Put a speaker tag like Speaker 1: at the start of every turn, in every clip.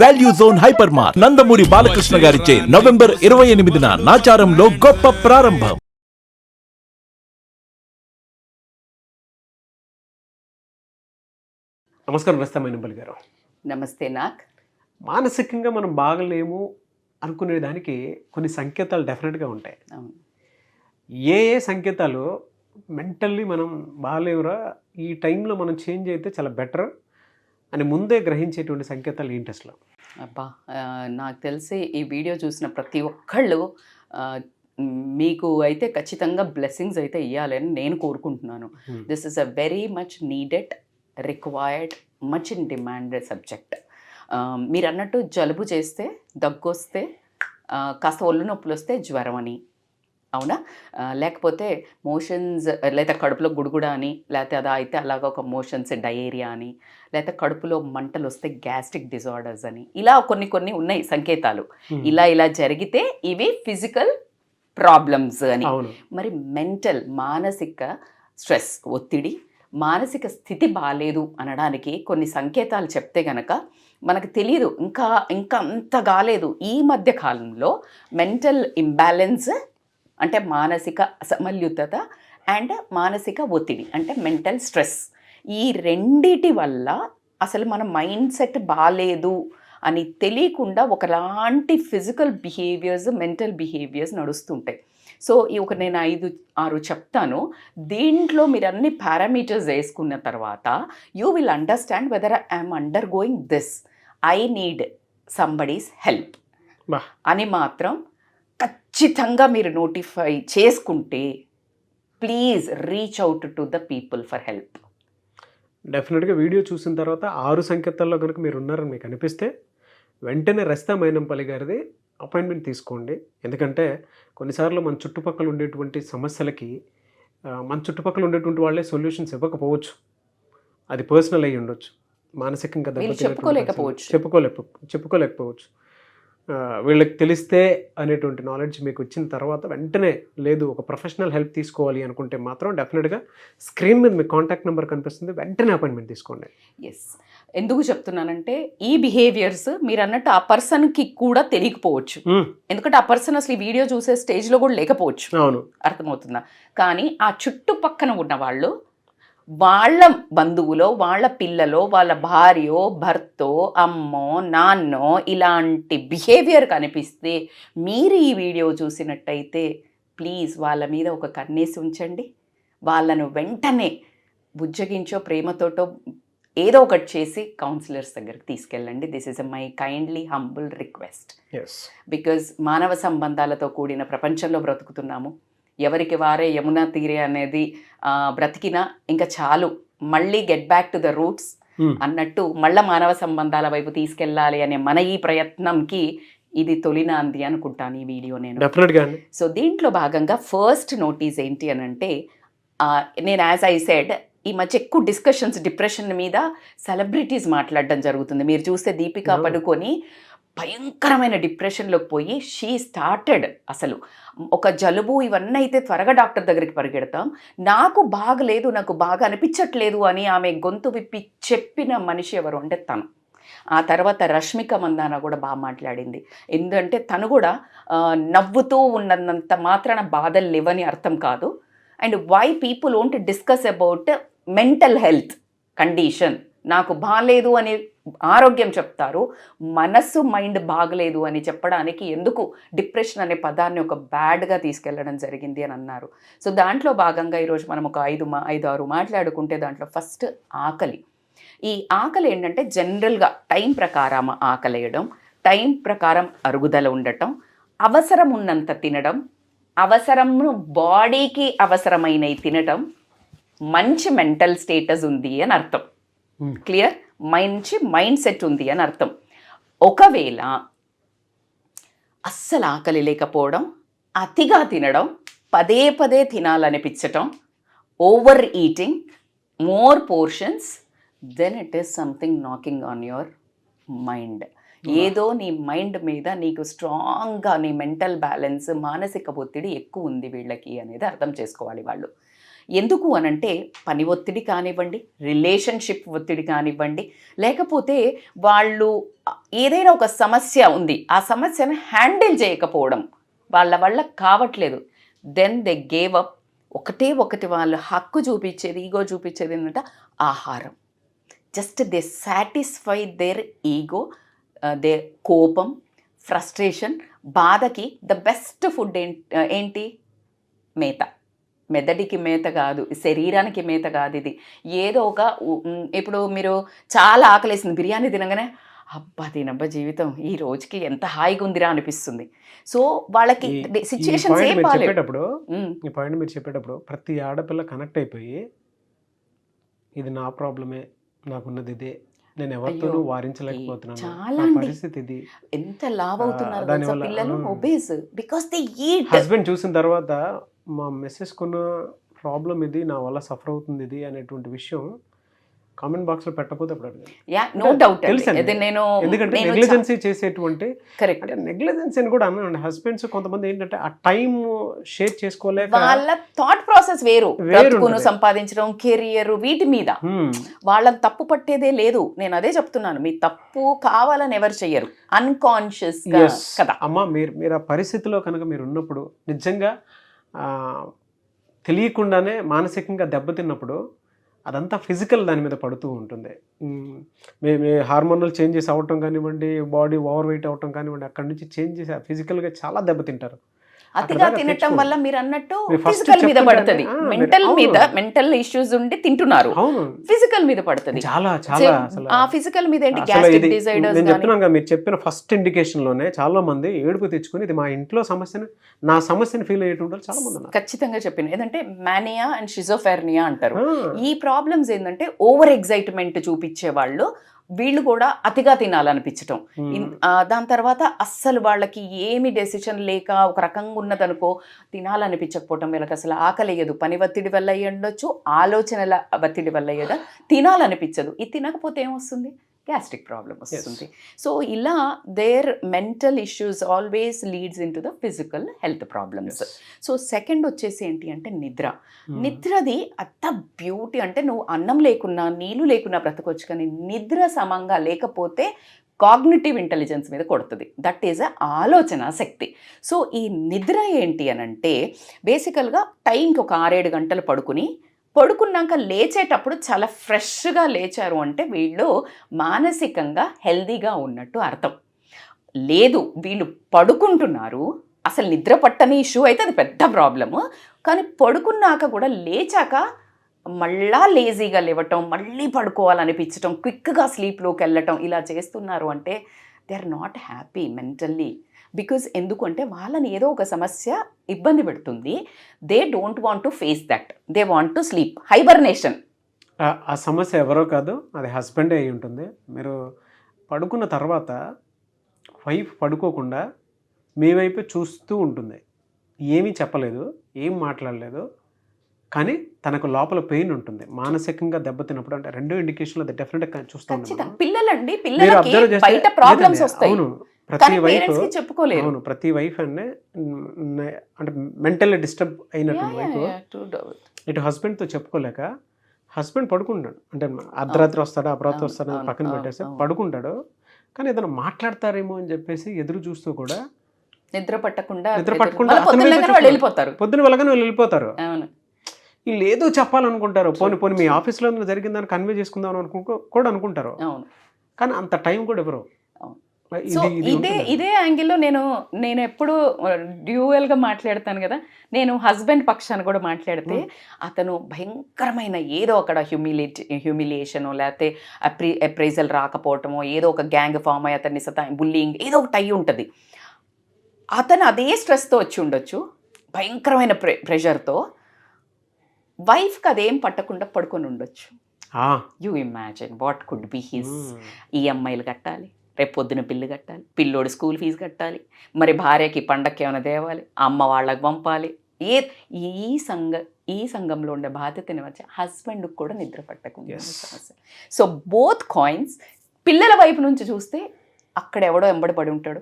Speaker 1: Value zone hyper mart Nandamuri Balakrishna గారిచే November ఇరవై ఎనిమిదిన నాచారంలో గొప్ప ప్రారంభం.
Speaker 2: నమస్కారం రస్తామైనపల్లి గారు.
Speaker 3: నమస్తే నాక్
Speaker 2: మానసికంగా మనం బాగలేము అనుకునే దానికి కొన్ని సంకేతాలు డెఫినెట్గా ఉంటాయి. ఏ ఏ సంకేతాలు మెంటల్లీ మనం బాగలేవురా ఈ టైంలో మనం చేంజ్ అయితే చాలా బెటర్. అని ముందే గ్రహించేటువంటి సంకేతాలు ఏంటి అసలు?
Speaker 3: అబ్బా నాకు తెలిసి ఈ వీడియో చూసిన ప్రతి ఒక్కళ్ళు మీకు అయితే ఖచ్చితంగా బ్లెస్సింగ్స్ అయితే ఇవ్వాలని నేను కోరుకుంటున్నాను. This is a very much needed required much in demanded subject మీరు అన్నట్టు జలుబు చేస్తే దగ్గు వస్తే ఆ, కాస్త ఒళ్ళు నొప్పులు వస్తే జ్వరం అని. అవునా? లేకపోతే మోషన్స్ లేదా కడుపులో గుడుగుడ అని లేకపోతే అలా అయితే అలాగ ఒక మోషన్స్ డయేరియా అని లేకపోతే కడుపులో మంటలు వస్తే గ్యాస్ట్రిక్ డిజార్డర్స్ అని ఇలా కొన్ని కొన్ని ఉన్నాయి సంకేతాలు. ఇలా ఇలా జరిగితే ఇవి ఫిజికల్ ప్రాబ్లమ్స్ అని. మరి మెంటల్ మానసిక స్ట్రెస్ ఒత్తిడి మానసిక స్థితి బాగాలేదు అనడానికి కొన్ని సంకేతాలు చెప్తే గనక మనకు తెలియదు ఇంకా ఇంకా అంత కాలేదు ఈ మధ్య కాలంలో మెంటల్ ఇంబ్యాలెన్స్ అంటే మానసిక అసమల్యుతత అండ్ మానసిక ఒత్తిడి అంటే మెంటల్ స్ట్రెస్. ఈ రెండిటి వల్ల అసలు మన మైండ్ సెట్ బాగాలేదు అని తెలియకుండా ఒకలాంటి ఫిజికల్ బిహేవియర్స్ మెంటల్ బిహేవియర్స్ నడుస్తుంటాయి. సో ఈ ఒక నేను ఐదు ఆరు చెప్తాను. దీంట్లో మీరు అన్ని పారామీటర్స్ వేసుకున్న తర్వాత you will understand whether I'm under going this. I need somebody's help అని మాత్రం ఖచ్చితంగా మీరు నోటిఫై చేసుకుంటే please reach out to the people for help
Speaker 2: డెఫినెట్గా వీడియో చూసిన తర్వాత ఆరు సంకేతాల్లో కనుక మీరు ఉన్నారని మీకు అనిపిస్తే వెంటనే రస్తా మైనంపల్లి గారిది అపాయింట్మెంట్ తీసుకోండి. ఎందుకంటే కొన్నిసార్లు మన చుట్టుపక్కల ఉండేటువంటి సమస్యలకి మన చుట్టుపక్కల ఉండేటువంటి వాళ్ళే సొల్యూషన్స్ ఇవ్వకపోవచ్చు. అది పర్సనల్ అయ్యి ఉండొచ్చు. మానసికంగా
Speaker 3: చెప్పుకోలేకపోవచ్చు.
Speaker 2: చెప్పుకోలేక చెప్పుకోలేకపోవచ్చు. వీళ్ళకి తెలిస్తే అనేటువంటి నాలెడ్జ్ మీకు వచ్చిన తర్వాత వెంటనే లేదు ఒక ప్రొఫెషనల్ హెల్ప్ తీసుకోవాలి అనుకుంటే మాత్రం డెఫినెట్గా స్క్రీన్ మీద మీ కాంటాక్ట్ నెంబర్ కనిపిస్తుంది వెంటనే అపాయింట్మెంట్ తీసుకోండి.
Speaker 3: ఎస్ ఎందుకు చెప్తున్నానంటే ఈ బిహేవియర్స్ మీరు అన్నట్టు ఆ పర్సన్కి కూడా తెలియకపోవచ్చు.
Speaker 2: మ్మ్.
Speaker 3: ఎందుకంటే ఆ పర్సన్ అసలు ఈ వీడియో చూసే స్టేజ్లో కూడా లేకపోవచ్చు.
Speaker 2: అవును.
Speaker 3: అర్థమవుతుందా? కానీ ఆ చుట్టుపక్కన ఉన్న వాళ్ళు వాళ్ళ బంధువులో వాళ్ళ పిల్లలో వాళ్ళ భార్యో భర్తో అమ్మో నాన్నో ఇలాంటి బిహేవియర్ కనిపిస్తే మీరు ఈ వీడియో చూసినట్టయితే ప్లీజ్ వాళ్ళ మీద ఒక కన్నేసి ఉంచండి. వాళ్ళను వెంటనే బుజ్జగించో ప్రేమతోటో ఏదో ఒకటి చేసి కౌన్సిలర్స్ దగ్గరికి తీసుకెళ్ళండి. This is my kindly humble request because మానవ సంబంధాలతో కూడిన ప్రపంచంలో బ్రతుకుతున్నాము. ఎవరికి వారే యమునా తీరే అనేది బ్రతికినా ఇంకా చాలు. మళ్ళీ get back to the roots అన్నట్టు మళ్ళా మానవ సంబంధాల వైపు తీసుకెళ్ళాలి అనే మన ఈ ప్రయత్నంకి ఇది తొలినాంది అనుకుంటాను ఈ వీడియో నేను. సో దీంట్లో భాగంగా ఫస్ట్ నోటీస్ ఏంటి అని అంటే నేను యాజ్ ఐ సెడ్ ఈ మధ్య ఎక్కువ డిస్కషన్స్ డిప్రెషన్ మీద సెలబ్రిటీస్ మాట్లాడడం జరుగుతుంది. మీరు చూస్తే దీపికా. పడుకొని భయంకరమైన డిప్రెషన్లోకి పోయి షీ స్టార్టెడ్ అసలు. ఒక జలుబు ఇవన్నీ అయితే త్వరగా డాక్టర్ దగ్గరికి పరిగెడతాం. నాకు బాగలేదు నాకు బాగా అనిపించట్లేదు అని ఆమె గొంతు విప్పి చెప్పిన మనిషి ఎవరు ఉండే తను. ఆ తర్వాత రష్మిక మందాన కూడా బాగా మాట్లాడింది. ఎందుకంటే తను కూడా నవ్వుతూ ఉన్నంత మాత్రాన బాధలు లేవని అర్థం కాదు. And why people won't discuss about mental health condition. నాకు బాగాలేదు అని ఆరోగ్యం చెప్తారు మనస్సు మైండ్ బాగలేదు అని చెప్పడానికి ఎందుకు డిప్రెషన్ అనే పదాన్ని ఒక బ్యాడ్గా తీసుకెళ్ళడం జరిగింది అని అన్నారు. సో దాంట్లో భాగంగా ఈరోజు మనం ఒక ఐదు మా ఐదు ఆరు మాట్లాడుకుంటే దాంట్లో ఫస్ట్ ఆకలి. ఈ ఆకలి ఏంటంటే జనరల్గా టైం ప్రకారం ఆకలేయడం టైం ప్రకారం అరుగుదల ఉండటం అవసరం ఉన్నంత తినడం అవసరమును బాడీకి అవసరమైనవి తినటం మంచి మెంటల్ స్టేటస్ ఉంది అని అర్థం. క్లియర్ మంచి మైండ్ సెట్ ఉంది అని అర్థం. ఒకవేళ అస్సలు ఆకలి లేకపోవడం అతిగా తినడం పదే పదే తినాలనిపించటం over eating more portions then it is something knocking on your mind ఏదో నీ మైండ్ మీద నీకు స్ట్రాంగ్గా నీ మెంటల్ బ్యాలెన్స్ మానసిక ఒత్తిడి ఎక్కువ ఉంది వీళ్ళకి అనేది అర్థం చేసుకోవాలి వాళ్ళు. ఎందుకు అనంటే పని ఒత్తిడి కానివ్వండి రిలేషన్షిప్ ఒత్తిడి కానివ్వండి లేకపోతే వాళ్ళు ఏదైనా ఒక సమస్య ఉంది ఆ సమస్యను హ్యాండిల్ చేయకపోవడం వాళ్ళ వల్ల కావట్లేదు. దెన్ దే గేవ్ అప్ ఒకటే ఒకటి వాళ్ళు హక్కు చూపించేది ఈగో చూపించేది ఏంటంటే ఆహారం. Just they satisfy their ego they కోపం ఫ్రస్ట్రేషన్ బాధకి ద బెస్ట్ ఫుడ్ ఏంటి? మేత. మెదడికి మేత కాదు శరీరానికి మేత కాదు ఇది. ఏదో ఒక ఇప్పుడు మీరు చాలా ఆకలేసింది బిర్యానీ తినగానే అబ్బా తినబ్బా జీవితం ఈ రోజుకి ఎంత హాయిగా ఉందిరా అనిపిస్తుంది. సో వాళ్ళకి బాగాలేవు
Speaker 2: చెప్పేటప్పుడు ఈ పాయింట్ మీరు చెప్పేటప్పుడు ప్రతి ఆడపిల్ల కనెక్ట్ అయిపోయి ఇది నా ప్రాబ్లమే నాకున్నది ఇదే నేను ఎవరితోనూ వారించలేకపోతున్నాను
Speaker 3: చాలా.
Speaker 2: పరిస్థితి ఇది.
Speaker 3: ఎంత లావ్ అవుతున్నారు పిల్లలు. Obese because they eat
Speaker 2: husband చూసిన తర్వాత మా మిస్సెస్ కొన్న ప్రాబ్లం ఇది నా వల్ల సఫర్ అవుతుంది ఇది అనేటువంటి విషయం కామెంట్ బాక్స్లో పెట్టకపోతే అప్పుడు.
Speaker 3: యా నో డౌట్ నేను
Speaker 2: ఎందుకంటే నెగ్లిజెన్సీ చేసేటువంటి
Speaker 3: కరెక్ట్
Speaker 2: నెగ్లిజెన్స్ అని కూడా అన్నాను హస్బెండ్స్ కొంతమంది ఏంటంటే ఆ టైం షేర్ చేసుకోలేక
Speaker 3: వాళ్ళ థాట్ ప్రాసెస్ వేరు.
Speaker 2: వేరు
Speaker 3: బ్రతుకును. సంపాదించడం కెరియర్ వీటి మీద.
Speaker 2: హ్మ్,
Speaker 3: వాళ్ళని తప్పు పట్టేదే లేదు. నేను అదే చెప్తున్నాను. మీ తప్పు కావాలని ఎవరు చెయ్యరు. అన్కాన్షియస్. కదా.
Speaker 2: అమ్మ మీరు మీరు ఆ పరిస్థితిలో కనుక మీరు ఉన్నప్పుడు నిజంగా తెలియకుండానే మానసికంగా దెబ్బతిన్నప్పుడు అదంతా ఫిజికల్ దాని మీద పడుతూ ఉంటుంది. మేము మీ హార్మోనల్ చేంజెస్ అవ్వటం కానివ్వండి బాడీ ఓవర్ వెయిట్ అవ్వటం కానివ్వండి అక్కడి నుంచి చేంజెస్ ఫిజికల్గా చాలా దెబ్బతింటారు.
Speaker 3: అతిగా తినటం. వల్ల మీరు అన్నట్టు ఫిజికల్ మీద. పడుతుంది. మెంటల్. మీద మెంటల్ ఇష్యూస్ ఉండి తింటున్నారు. ఫిజికల్ మీద పడుతుంది.
Speaker 2: చాలా చాలా
Speaker 3: ఆ ఫిజికల్ మీద ఏంటి గ్యాస్ట్రిక్ డిజైడర్స్
Speaker 2: నేను చెప్తున్నాను మీరు చెప్పిన ఫస్ట్ ఇండికేషన్లోనే చాలా మంది ఏడుపు తెచ్చుకొని ఇది మా ఇంట్లో సమస్యను నా సమస్యను ఫీల్ అయ్యేటువంటి చాలా మంది ఉన్నారు.
Speaker 3: ఖచ్చితంగా చెప్పింది ఏంటంటే మానియా అండ్ షిజోఫెర్నియా అంటారు. ఈ ప్రాబ్లమ్స్ ఏంటంటే ఓవర్ ఎగ్జైట్మెంట్ చూపించే వాళ్ళు వీళ్ళు కూడా అతిగా తినాలనిపించటం. దాని తర్వాత అస్సలు వాళ్ళకి ఏమి డెసిషన్ లేక ఒక రకంగా ఉన్నదనుకో తినాలనిపించకపోవటం వీళ్ళకి అసలు ఆకలియదు. పని ఒత్తిడి వల్ల అయ్యి ఉండొచ్చు ఆలోచనల ఒత్తిడి వల్ల అయ్యేదా తినాలనిపించదు. ఇది తినకపోతే ఏమొస్తుంది? గ్యాస్ట్రిక్ ప్రాబ్లం వస్తుంది. సో ఇలా their mental issues always leads in to the physical health problems. So second వచ్చేసి ఏంటి అంటే నిద్ర.
Speaker 2: మ్,
Speaker 3: నిద్రది అంత బ్యూటీ అంటే నువ్వు అన్నం లేకున్నా నీళ్ళు లేకున్నా బ్రతకొచ్చు కానీ నిద్ర సమంగా లేకపోతే కాగ్నిటివ్ ఇంటెలిజెన్స్ మీద కొడుతుంది. దట్ ఈజ్ అ ఆలోచన శక్తి. సో ఈ నిద్ర ఏంటి అని అంటే బేసికల్గా టైంకి ఒక ఆరేడు గంటలు పడుకుని పడుకున్నాక లేచేటప్పుడు చాలా ఫ్రెష్గా లేచారు అంటే వీళ్ళు మానసికంగా హెల్దీగా ఉన్నట్టు అర్థం. లేదు వీళ్ళు పడుకుంటున్నారు. అసలు నిద్ర పట్టని ఇష్యూ అయితే అది పెద్ద ప్రాబ్లము. కానీ పడుకున్నాక కూడా లేచాక మళ్ళా లేజీగా లేవటం మళ్ళీ పడుకోవాలనిపించటం క్విక్గా స్లీప్లోకి వెళ్ళటం ఇలా చేస్తున్నారు అంటే they are not happy mentally. Because ఎందుకంటే వాళ్ళని ఏదో ఒక సమస్య ఇబ్బంది పెడుతుంది. They don't want to face that they want to sleep hibernation
Speaker 2: ఆ- సమస్య ఎవరో కాదు అది హస్బెండే అయి ఉంటుంది. మీరు పడుకున్న తర్వాత వైఫ్ పడుకోకుండా మీ వైపు చూస్తూ ఉంటుంది. ఏమీ చెప్పలేదు ఏం మాట్లాడలేదు కానీ తనకు లోపల పెయిన్ ఉంటుంది. మానసికంగా దెబ్బతిన్నప్పుడు అంటే రెండో ఇండికేషన్లో అది డెఫినెట్గా చూస్తూ
Speaker 3: పిల్లలండి వస్తాయి.
Speaker 2: అవును. ప్రతి వైఫ్
Speaker 3: చెప్పుకోలేరు.
Speaker 2: అవును ప్రతి వైఫ్ మ్, అంటే మెంటల్ డిస్టర్బ్ అయినటువంటి వైఫ్. ఇటు హస్బెండ్తో చెప్పుకోలేక హస్బెండ్ పడుకుంటాడు. అంటే అర్ధరాత్రి వస్తాడు అపరాత్రి వస్తాడు అని పక్కన
Speaker 3: అవును,
Speaker 2: పెట్టేసి
Speaker 3: అవును.
Speaker 2: పడుకుంటాడు. కానీ ఏదైనా మాట్లాడతారేమో అని చెప్పేసి ఎదురు చూస్తూ కూడా
Speaker 3: నిద్ర పట్టకుండా
Speaker 2: నిద్ర పట్టకుండా.
Speaker 3: వెళ్ళిపోతారు.
Speaker 2: పొద్దున వెళ్ళగానే వాళ్ళు వెళ్ళిపోతారు.
Speaker 3: అవును.
Speaker 2: వీళ్ళు ఏదో చెప్పాలనుకుంటారు. పోనీ పోనీ మీ ఆఫీస్లో జరిగిందని కన్వే చేసుకుందాం అనుకో కూడా అనుకుంటారు.
Speaker 3: అవును.
Speaker 2: కానీ అంత టైం కూడా ఎవరు
Speaker 3: అవును.
Speaker 2: ఇది
Speaker 3: సో
Speaker 2: ఇది
Speaker 3: ఇదే యాంగిల్లో నేను నేను ఎప్పుడు డ్యూయల్గా మాట్లాడతాను కదా నేను హస్బెండ్ పక్షాన్ని కూడా మాట్లాడితే అతను భయంకరమైన ఏదో అక్కడ హ్యూమిలేట్ హ్యూమిలియేషన్ లేకపోతే అప్రి అప్రైజల్ రాకపోవటమో ఏదో ఒక గ్యాంగ్ ఫామ్ అయ్యి అతన్ని సతా బుల్లింగ్ ఏదో ఒకటి అయ్యి ఉంటుంది. అతను అదే స్ట్రెస్తో వచ్చి ఉండొచ్చు భయంకరమైన ప్రె ప్రెషర్తో. వైఫ్కి అదేం పట్టకుండా పడుకొని ఉండొచ్చు. You imagine what could be his ఈఎంఐలు కట్టాలి. రేపు పొద్దున బిల్లు కట్టాలి పిల్లోడి స్కూల్ ఫీజు కట్టాలి మరి భార్యకి పండక్కి ఏమైనా తేవాలి అమ్మ వాళ్ళకి పంపాలి. ఏ ఈ సంఘ ఈ సంఘంలో ఉండే బాధ్యతని వచ్చి హస్బెండ్కి కూడా నిద్ర పట్టకుండా. సమస్య. సో బోత్ కాయిన్స్ పిల్లల వైపు నుంచి చూస్తే అక్కడ ఎవడో ఎంబడి పడి ఉంటాడు.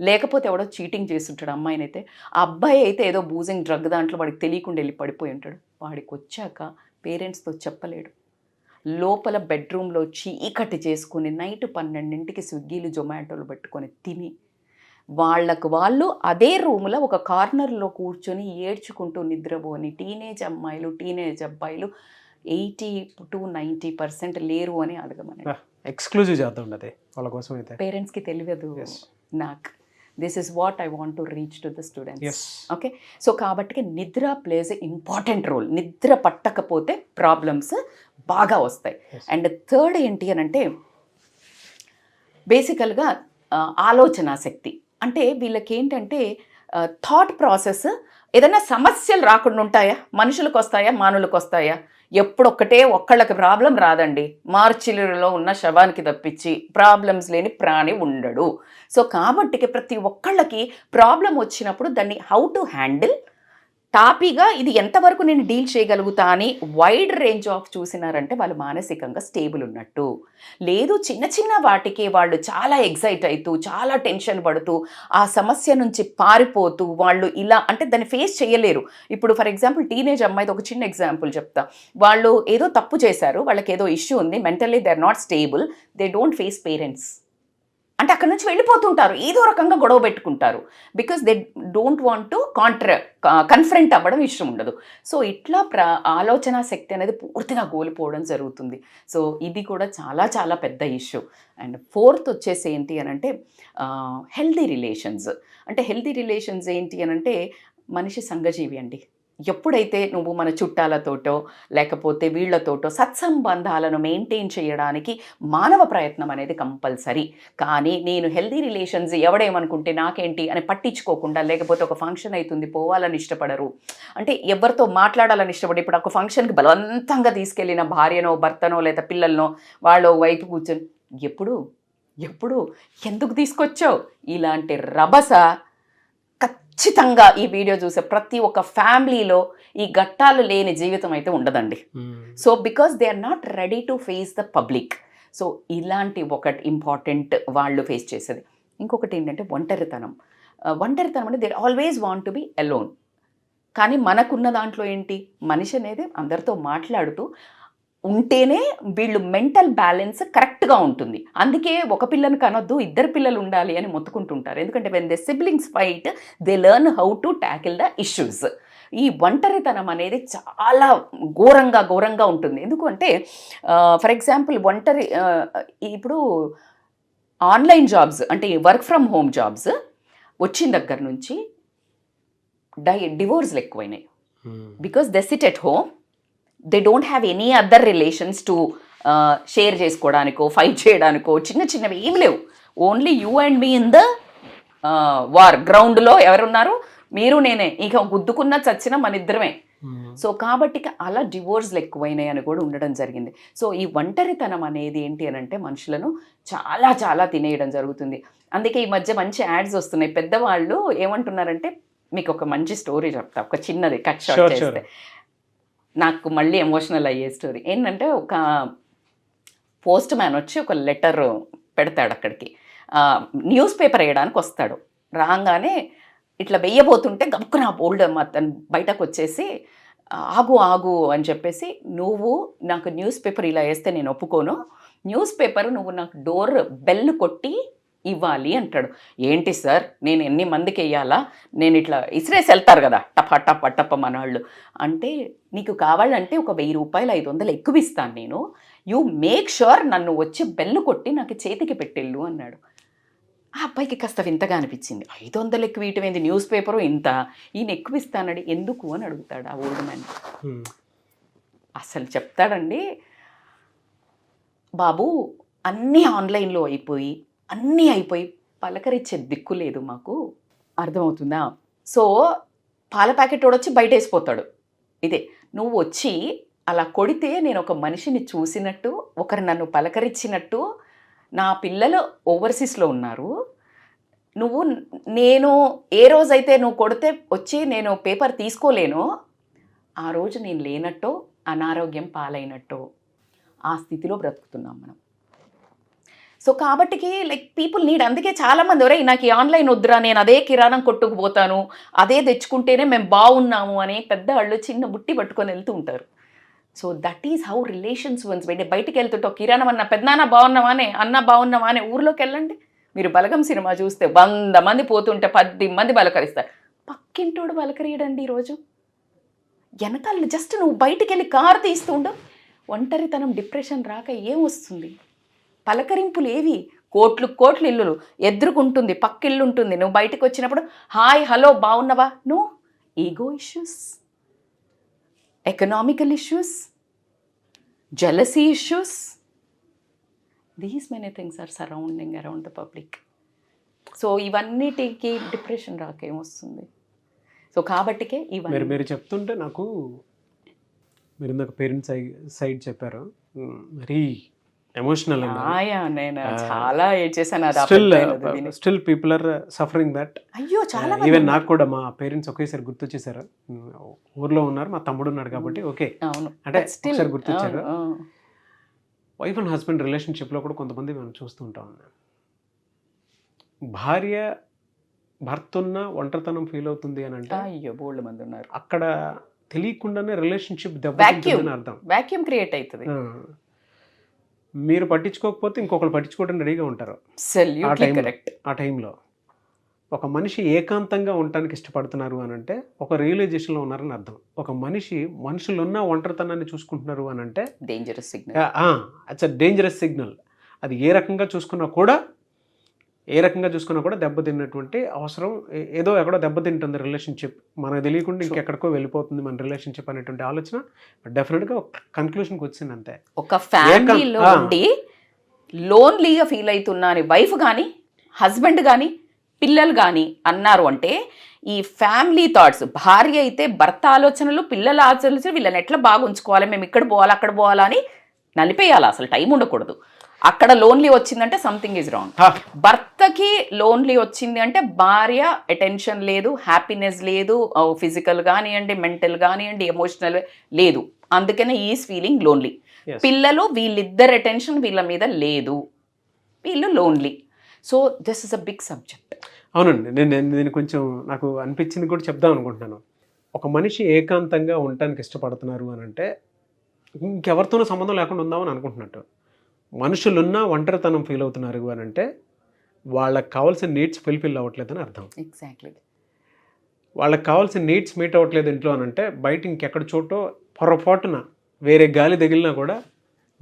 Speaker 3: లేకపోతే ఎవడో చీటింగ్ చేస్తుంటాడు అమ్మాయినైతే. ఆ అబ్బాయి అయితే ఏదో బూజింగ్ డ్రగ్ దాంట్లో వాడికి తెలియకుండా వెళ్ళి పడిపోయి ఉంటాడు. వాడికి వచ్చాక పేరెంట్స్తో చెప్పలేడు. లోపల బెడ్రూమ్లో చీకటి చేసుకుని నైట్ పన్నెండింటికి స్విగ్గీలు జొమాటోలు పెట్టుకొని తిని వాళ్ళకు వాళ్ళు అదే రూమ్లో ఒక కార్నర్లో కూర్చొని ఏడ్చుకుంటూ నిద్రపోని టీనేజ్ అమ్మాయిలు టీనేజ్ అబ్బాయిలు ఎయిటీ టు నైంటీ పర్సెంట్ లేరు అని అడగమని
Speaker 2: ఎక్స్క్లూజివ్ చేద్దాం అది వాళ్ళ కోసం అయితే.
Speaker 3: పేరెంట్స్కి తెలియదు. నాకు. This is what I want to reach to the students okay so కాబట్టి నిద్ర ప్లేస్ ఇంపార్టెంట్ రోల్ నిద్ర పట్టకపోతే ప్రాబ్లమ్స్ బాగా వస్తాయి. అండ్ థర్డ్ ఏంటి అని అంటే బేసికల్గా ఆలోచన శక్తి. అంటే వీళ్ళకి ఏంటంటే థాట్ ప్రాసెస్ ఏదైనా సమస్యలు రాకుండా ఉంటాయా? మనుషులకు వస్తాయా? మానులకు వస్తాయా? ఎప్పుడొక్కటే ఒక్కళ్ళకి ప్రాబ్లం రాదండి. మార్చిలో ఉన్న శవానికి తప్పించి ప్రాబ్లమ్స్ లేని ప్రాణి ఉండడు. సో కాబట్టికి ప్రతి ఒక్కళ్ళకి ప్రాబ్లం వచ్చినప్పుడు దాన్ని హౌ టు హ్యాండిల్ టాపీగా ఇది ఎంతవరకు నేను డీల్ చేయగలుగుతా అని వైడ్ రేంజ్ ఆఫ్ చూసినారంటే వాళ్ళు మానసికంగా స్టేబుల్ ఉన్నట్టు. లేదు చిన్న చిన్న వాటికి వాళ్ళు చాలా ఎగ్జైట్ అవుతూ చాలా టెన్షన్ పడుతూ ఆ సమస్య నుంచి పారిపోతూ వాళ్ళు ఇలా అంటే దాన్ని ఫేస్ చేయలేరు. ఇప్పుడు ఫర్ ఎగ్జాంపుల్ టీనేజ్ అమ్మాయిది ఒక చిన్న ఎగ్జాంపుల్ చెప్తా. వాళ్ళు ఏదో తప్పు చేశారు వాళ్ళకి ఏదో ఇష్యూ ఉంది mentally they are not stable they don't face parents. అంటే అక్కడ నుంచి వెళ్ళిపోతుంటారు. ఏదో రకంగా గొడవ పెట్టుకుంటారు. Because they don't want to contra confront అవ్వడం ఇష్టం ఉండదు. సో ఇట్లా ప్ర ఆలోచన శక్తి అనేది పూర్తిగా కోల్పోవడం జరుగుతుంది. సో ఇది కూడా చాలా చాలా పెద్ద ఇష్యూ అండ్ ఫోర్త్ వచ్చేసి ఏంటి అని అంటే హెల్దీ రిలేషన్స్ అంటే హెల్దీ రిలేషన్స్ ఏంటి అని అంటే మనిషి సంఘజీవి అండి. ఎప్పుడైతే నువ్వు మన చుట్టాలతోటో లేకపోతే వీళ్ళతోటో సత్సంబంధాలను మెయింటైన్ చేయడానికి మానవ ప్రయత్నం అనేది కంపల్సరీ. కానీ నేను హెల్దీ రిలేషన్స్ ఎవడేమనుకుంటే నాకేంటి అని పట్టించుకోకుండా లేకపోతే ఒక ఫంక్షన్ అవుతుంది పోవాలని ఇష్టపడరు. అంటే ఎవరితో మాట్లాడాలని ఇష్టపడి ఇప్పుడు ఒక ఫంక్షన్కి బలవంతంగా తీసుకెళ్ళిన భార్యనో భర్తనో లేదా పిల్లలనో వాళ్ళ వైపు కూర్చొని ఎప్పుడు? ఎప్పుడు? ఎందుకు తీసుకొచ్చావు? ఇలాంటి రభస ఖచ్చితంగా ఈ వీడియో చూసే ప్రతి ఒక్క ఫ్యామిలీలో ఈ ఘట్టాలు లేని జీవితం అయితే ఉండదండి. So because they are not ready to face the public so ఇలాంటి ఒకటి ఇంపార్టెంట్ వాళ్ళు ఫేస్ చేసేది. ఇంకొకటి ఏంటంటే ఒంటరితనం. ఆ, ఒంటరితనం అంటే they always want to be alone కానీ మనకున్న దాంట్లో ఏంటి? మనిషి అనేది అందరితో మాట్లాడుతూ ఉంటేనే వీళ్ళు మెంటల్ బ్యాలెన్స్ కరెక్ట్గా ఉంటుంది. అందుకే ఒక పిల్లని కనొద్దు ఇద్దరు పిల్లలు ఉండాలి అని మొత్తుకుంటుంటారు. ఎందుకంటే when the siblings fight they learn how to tackle the issues ఈ ఒంటరితనం అనేది చాలా ఘోరంగా ఘోరంగా ఉంటుంది. ఎందుకంటే ఫర్ ఎగ్జాంపుల్ ఒంటరి ఇప్పుడు ఆన్లైన్ జాబ్స్ అంటే వర్క్ ఫ్రమ్ హోమ్ జాబ్స్ వచ్చిన దగ్గర నుంచి డై డివోర్స్లు ఎక్కువైనాయి. Because they sit at home they don't have any other relations to share చేసుకోవడానికో fight చేయడానికో చిన్న చిన్నవి ఏం లేవు. Only you and me in the war గ్రౌండ్లో ఎవరున్నారు? మీరు నేనే. ఇక గుద్దుకున్న చచ్చిన మన ఇద్దరమే. సో కాబట్టి ఇక అలా డివోర్స్లు ఎక్కువైనాయి అని కూడా ఉండడం జరిగింది. సో ఈ ఒంటరితనం అనేది ఏంటి అని అంటే మనుషులను చాలా చాలా తినేయడం జరుగుతుంది. అందుకే ఈ మధ్య మంచి యాడ్స్ వస్తున్నాయి. పెద్దవాళ్ళు ఏమంటున్నారంటే మీకు ఒక మంచి స్టోరీ చెప్తా. ఒక చిన్నది కట్
Speaker 2: sure.
Speaker 3: చేస్తే. నాకు మళ్ళీ ఎమోషనల్ అయ్యే స్టోరీ ఏంటంటే ఒక పోస్ట్ మ్యాన్ వచ్చి ఒక లెటర్ పెడతాడు అక్కడికి. న్యూస్ పేపర్ వేయడానికి వస్తాడు. రాగానే ఇట్లా వెయ్యబోతుంటే గబుక్కున బోల్డ్ అతను బయటకు వచ్చేసి ఆగు ఆగు అని చెప్పేసి నువ్వు నాకు న్యూస్ పేపర్ ఇలా వేస్తే నేను ఒప్పుకోను. న్యూస్ పేపర్ నువ్వు నాకు డోర్ బెల్ కొట్టి ఇవ్వాలి అంటాడు. ఏంటి సార్? నేను ఎన్ని మందికి వేయాలా నేను ఇట్లా ఇసిరేసి వెళ్తారు కదా టప టప టప మన వాళ్ళు అంటే నీకు కావాలంటే ఒక వెయ్యి రూపాయలు ఐదు వందలు ఎక్కువ ఇస్తాను నేను. యూ మేక్ షూర్ నన్ను వచ్చి బెల్లు కొట్టి నాకు చేతికి పెట్టెళ్ళు అన్నాడు. ఆ అబ్బాయికి కాస్త వింతగా అనిపించింది. ఐదు వందలు ఎక్కువ ఇయటం ఏంది? న్యూస్ పేపరు ఇంత? ఈయన ఎక్కువ ఇస్తానడి ఎందుకు అని అడుగుతాడు ఆ ఓల్డ్ మ్యాన్. అసలు చెప్తాడండి బాబు అన్నీ ఆన్లైన్లో అయిపోయి అన్నీ అయిపోయి పలకరించే దిక్కు లేదు మాకు. అర్థమవుతుందా? సో పాల ప్యాకెట్ వచ్చి బయట వేసిపోతాడు ఇదే నువ్వు వచ్చి అలా కొడితే నేను ఒక మనిషిని చూసినట్టు ఒకరు నన్ను పలకరించినట్టు నా పిల్లలు ఓవర్సీస్లో ఉన్నారు. నువ్వు నేను ఏ రోజైతే నువ్వు కొడితే వచ్చి నేను పేపర్ తీసుకోలేనో ఆ రోజు నేను లేనట్టో అనారోగ్యం పాలైనట్టో ఆ స్థితిలో బ్రతుకుతున్నాం మనం. సో కాబట్టికి లైక్ పీపుల్ నీడ్ అందుకే చాలా మంది నాకు ఈ ఆన్లైన్ వద్దురా నేను అదే కిరాణం కొట్టుకుపోతాను అదే తెచ్చుకుంటేనే మేము బాగున్నాము అని పెద్ద వాళ్ళు చిన్న బుట్టి పట్టుకొని వెళ్తూ ఉంటారు. So that is how relations once బయట బయటికి వెళ్తుంటే కిరాణం అన్న పెద్దనాన్న బాగున్నావానే అన్న బాగున్నావానే ఊర్లోకి వెళ్ళండి. మీరు బలగం సినిమా చూస్తే వంద మంది పోతుంటే పది మంది బలకరిస్తారు పక్కింటోడు బలకరియడండి ఈరోజు. వెనకాల జస్ట్ నువ్వు బయటికి వెళ్ళి కారు తీస్తుండు ఒంటరితనం డిప్రెషన్ రాక ఏం వస్తుంది? పలకరింపులు ఏవి కోట్లు కోట్లు ఇల్లులు. ఎదురుకుంటుంది పక్కిల్లు ఉంటుంది నువ్వు బయటకు వచ్చినప్పుడు హాయ్ హలో బాగున్నావా no ego issues economical issues jealousy issues. These many things are surrounding around the public so ఇవన్నిటికి డిప్రెషన్ రాకేమొస్తుంది సో కాబట్టికే ఇవన్నీ
Speaker 2: మీరు చెప్తుంటే నాకు మీరు ఇందాక పేరెంట్స్ సైడ్ చెప్పారు. మరి మరీ ఎమోషనల్
Speaker 3: నేను చాలా అది
Speaker 2: still people are suffering that
Speaker 3: అయ్యో చాలా మంది
Speaker 2: ఈవెన్. నాకు కూడా మా పేరెంట్స్ ఒకేసారి గుర్తొచ్చేసారు. ఊర్లో ఉన్నారు మా తమ్ముడు ఉన్నాడు కాబట్టి ఓకే
Speaker 3: అవును.
Speaker 2: అంటే ఒకసారి గుర్తొచ్చారు. వైఫ్ అండ్ హస్బెండ్ రిలేషన్షిప్లో కూడా కొంతమంది మనం చూస్తూ ఉంటాం. భార్య భర్త ఉన్న ఒంటరితనం ఫీల్ అవుతుంది అని అంటే
Speaker 3: అయ్యో బోల్డ్ మంది ఉన్నారు.
Speaker 2: అక్కడ తెలియకుండానే రిలేషన్షిప్. దెబ్బతింటుందని అర్థం.
Speaker 3: వాక్యూమ్ క్రియేట్ అవుతుంది.
Speaker 2: మీరు పట్టించుకోకపోతే ఇంకొకరు పట్టించుకోవడం రెడీగా ఉంటారు. ఆ లో.
Speaker 3: కరెక్ట్
Speaker 2: ఆ టైంలో ఒక మనిషి ఏకాంతంగా ఉండటానికి ఇష్టపడుతున్నారు అని అంటే ఒక రియలైజేషన్లో ఉన్నారని అర్థం. ఒక మనిషి మనుషులున్న ఒంటరితనాన్ని చూసుకుంటున్నారు అని అంటే
Speaker 3: dangerous signal
Speaker 2: it's a dangerous signal అది ఏ రకంగా చూసుకున్నా కూడా ఏ రకంగా చూసుకున్నా కూడా దెబ్బతిన్నటువంటి అవసరం. ఏదో ఎక్కడో దెబ్బతింటుంది రిలేషన్షిప్. మనకు తెలియకుండా ఇంకెక్కడికో వెళ్ళిపోతుంది మన రిలేషన్షిప్ అనేటువంటి ఆలోచన. డెఫినెట్గా ఒక కన్క్లూషన్కి వచ్చింది అంతే.
Speaker 3: ఒక ఫ్యామిలీలో. ఉండి లోన్లీగా ఫీల్ అవుతున్నా అని వైఫ్ కానీ హస్బెండ్ కానీ పిల్లలు కానీ అన్నారు అంటే ఈ ఫ్యామిలీ థాట్స్ భార్య అయితే భర్త ఆలోచనలు పిల్లల ఆలోచనలు వీళ్ళని ఎట్లా బాగా ఉంచుకోవాలి మేము ఇక్కడ పోవాలి అక్కడ పోవాలా అని నలిపేయాలి. అసలు టైం ఉండకూడదు. అక్కడ లోన్లీ వచ్చిందంటే సంథింగ్ ఈజ్ రాంగ్ భర్తకి లోన్లీ వచ్చింది అంటే భార్య అటెన్షన్ లేదు హ్యాపీనెస్ లేదు ఫిజికల్ కానివ్వండి మెంటల్ కానివ్వండి ఎమోషనల్ లేదు. అందుకనే ఈస్ ఫీలింగ్ లోన్లీ. పిల్లలు వీళ్ళిద్దరు అటెన్షన్ వీళ్ళ మీద లేదు. వీళ్ళు lonely so this is a big subject
Speaker 2: అవునండి. నేను నేను దీన్ని కొంచెం నాకు అనిపించింది కూడా చెప్దాం అనుకుంటున్నాను. ఒక మనిషి ఏకాంతంగా ఉండటానికి ఇష్టపడుతున్నారు అని అంటే ఇంకెవరితోనూ సంబంధం లేకుండా ఉందామని అనుకుంటున్నట్టు. మనుషులున్నా ఒంటరితనం ఫీల్ అవుతున్నారు అని అంటే వాళ్ళకి కావాల్సిన నీడ్స్ ఫుల్ఫిల్ అవ్వట్లేదని అర్థం.
Speaker 3: ఎగ్జాక్ట్లీ
Speaker 2: వాళ్ళకి కావాల్సిన నీడ్స్ మీట్ అవ్వట్లేదు ఇంట్లో అని అంటే బయట ఇంకెక్కడ చోటో పొరపాటున వేరే గాలి తగిలినా కూడా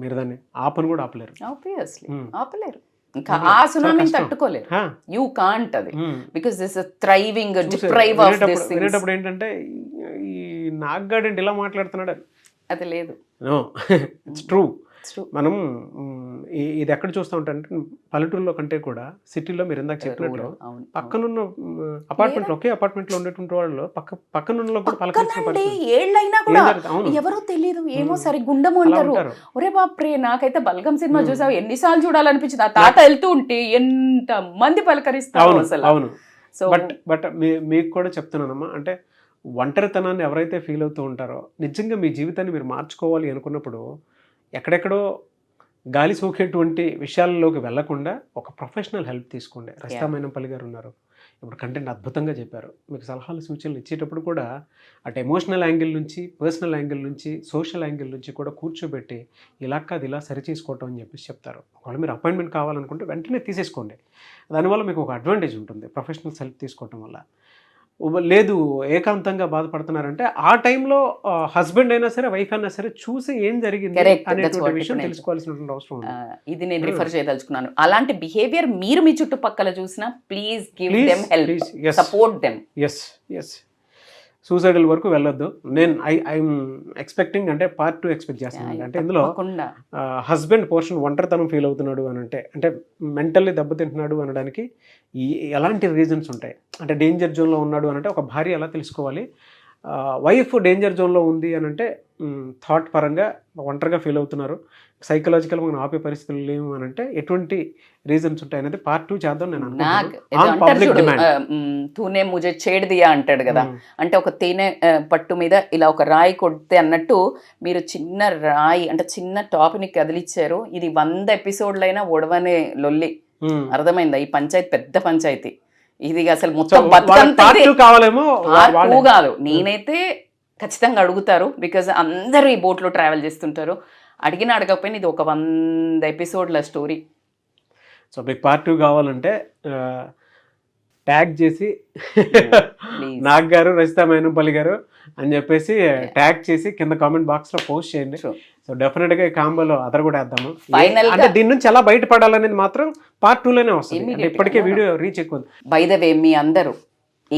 Speaker 2: మీరు దాన్ని ఆపని కూడా ఆపలేరు.
Speaker 3: Obviously
Speaker 2: Hmm.
Speaker 3: ఆపలేరు. ఇంకా ఆ సునామీని. తట్టుకోలేరు. యూ కాంట్ అది. Because this thriving deprive of this
Speaker 2: వినేటప్పుడు ఏంటంటే ఈ నాగ్గాడేంటి ఇలా మాట్లాడుతున్నాడు?
Speaker 3: అది లేదు.
Speaker 2: No it's true. మనం ఇది ఎక్కడ చూస్తూ ఉంటాం అంటే పల్లెటూరులో కంటే కూడా సిటీలో మీరు ఇందాక చెప్పినట్లు. పక్కనున్న అపార్ట్మెంట్ ఒకే అపార్ట్మెంట్లో ఉండేటువంటి వాళ్ళు పక్క పక్కనున్న కూడా
Speaker 3: ఏళ్ళైనా ఎవరో తెలియదు ఏమో. సరే గుండము అంటారు ఒరే బాప్రే నాకైతే బల్గం సినిమా. చూసావు ఎన్నిసార్లు చూడాలనిపించింది. ఆ తాత వెళ్తూ ఉంటే ఎంత మంది పలకరిస్తారు
Speaker 2: అవును
Speaker 3: అసలు.
Speaker 2: అవును.
Speaker 3: సో
Speaker 2: బట్ బట్ మీకు కూడా చెప్తున్నానమ్మా అంటే ఒంటరితనాన్ని ఎవరైతే ఫీల్ అవుతూ ఉంటారో నిజంగా మీ జీవితాన్ని మీరు మార్చుకోవాలి అనుకున్నప్పుడు ఎక్కడెక్కడో గాలి సోకేటువంటి విషయాల్లోకి వెళ్ళకుండా ఒక ప్రొఫెషనల్ హెల్ప్ తీసుకోండి. రస్తామైనంపల్లి గారు ఉన్నారు. ఇప్పుడు కంటెంట్ అద్భుతంగా చెప్పారు. మీకు సలహాలు సూచనలు ఇచ్చేటప్పుడు కూడా అటు ఎమోషనల్ యాంగిల్ నుంచి పర్సనల్ యాంగిల్ నుంచి సోషల్ యాంగిల్ నుంచి కూడా కూర్చోబెట్టి ఇలా కాదు ఇలా సరి చేసుకోవటం అని చెప్పేసి చెప్తారు. ఒకవేళ మీరు అపాయింట్మెంట్ కావాలనుకుంటే వెంటనే తీసేసుకోండి. దానివల్ల మీకు ఒక అడ్వాంటేజ్ ఉంటుంది ప్రొఫెషనల్ హెల్ప్ తీసుకోవటం వల్ల. లేదు ఏకాంతంగా బాధపడుతున్నారంటే ఆ టైంలో హస్బెండ్ అయినా సరే వైఫ్ అయినా సరే చూసి ఏం జరిగింది అనేటువంటి విషయం తెలుసుకోవాల్సినటువంటి అవసరం
Speaker 3: ఇది నేను
Speaker 2: Hmm.
Speaker 3: రిఫర్ చేయదలుచుకున్నాను. అలాంటి బిహేవియర్ మీరు మీ చుట్టుపక్కల చూసినా please give them help. Support them
Speaker 2: yes yes suicidal వరకు వెళ్ళొద్దు. నేను ఐ ఐఎమ్ ఎక్స్పెక్టింగ్ అంటే పార్ట్ టూ ఎక్స్పెక్ట్ చేస్తున్నాను. అంటే ఇందులో హస్బెండ్ పోర్షన్ ఒంటరితనం ఫీల్ అవుతున్నాడు అని అంటే అంటే మెంటల్లీ దెబ్బతింటున్నాడు అనడానికి ఎలాంటి రీజన్స్ ఉంటాయి? అంటే డేంజర్ జోన్లో ఉన్నాడు అని అంటే ఒక భార్య ఎలా తెలుసుకోవాలి? వైఫ్ డేంజర్ జోన్లో ఉంది అని అంటే థాట్ పరంగా ఒంటరిగా ఫీల్ అవుతున్నారు. సైకలాజికల్ మనం ఆపే పరిస్థితులు లేవు అని అంటే ఎటువంటి రీజన్స్ ఉంటాయి అనేది పార్ట్ టూ చేద్దాం నేను
Speaker 3: తూనే ముజే చేడు దియా అంటాడు కదా. అంటే ఒక తేనె పట్టు మీద ఇలా ఒక రాయి కొడితే అన్నట్టు మీరు చిన్న రాయి అంటే చిన్న టాపిక్ని కదిలిచ్చారు ఇది వంద ఎపిసోడ్లైనా ఒడవనే లొల్లి. అర్థమైందా? ఈ పంచాయతీ పెద్ద పంచాయతీ. ఇది అసలు మొత్తం
Speaker 2: కావాలేమో
Speaker 3: కాదు. నేనైతే ఖచ్చితంగా అడుగుతారు బికాజ్ అందరూ ఈ బోట్లో ట్రావెల్ చేస్తుంటారు. అడిగిన అడగకపోయినా ఇది ఒక వంద ఎపిసోడ్ల స్టోరీ
Speaker 2: సో మీకు పార్ట్ టూ కావాలంటే ట్యాగ్ చేసి నాగ్ గారు రజితా మేనుపల్లి గారు అని చెప్పేసి ట్యాగ్ చేసి కింద కామెంట్ బాక్స్లో పోస్ట్ చేయండి. సో డెఫినెట్గా ఈ కాంబోలో అదర్ కూడా వేద్దాము అంటే దీని నుంచి ఎలా బయటపడాలనేది మాత్రం పార్ట్ టూ లోనే వస్తుంది ఇప్పటికే. వీడియో రీచ్ ఎక్కువ.
Speaker 3: బై ద వే మీ అందరూ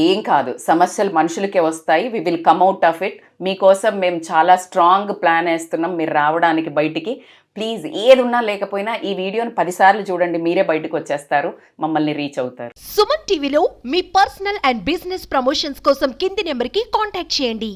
Speaker 3: ఏం కాదు. సమస్యలు మనుషులకే వస్తాయి. We will come out of it మీకోసం మేము చాలా స్ట్రాంగ్ ప్లాన్ వేస్తున్నాం. మీరు రావడానికి బయటికి. ప్లీజ్ ఏది ఉన్నా లేకపోయినా ఈ వీడియోని పదిసార్లు చూడండి. మీరే బయటకు వచ్చేస్తారు. మమ్మల్ని రీచ్ అవుతారు.
Speaker 4: సుమన్ టీవీలో మీ పర్సనల్ అండ్ బిజినెస్ ప్రమోషన్స్ కోసం కింది నెంబర్కి కాంటాక్ట్ చేయండి.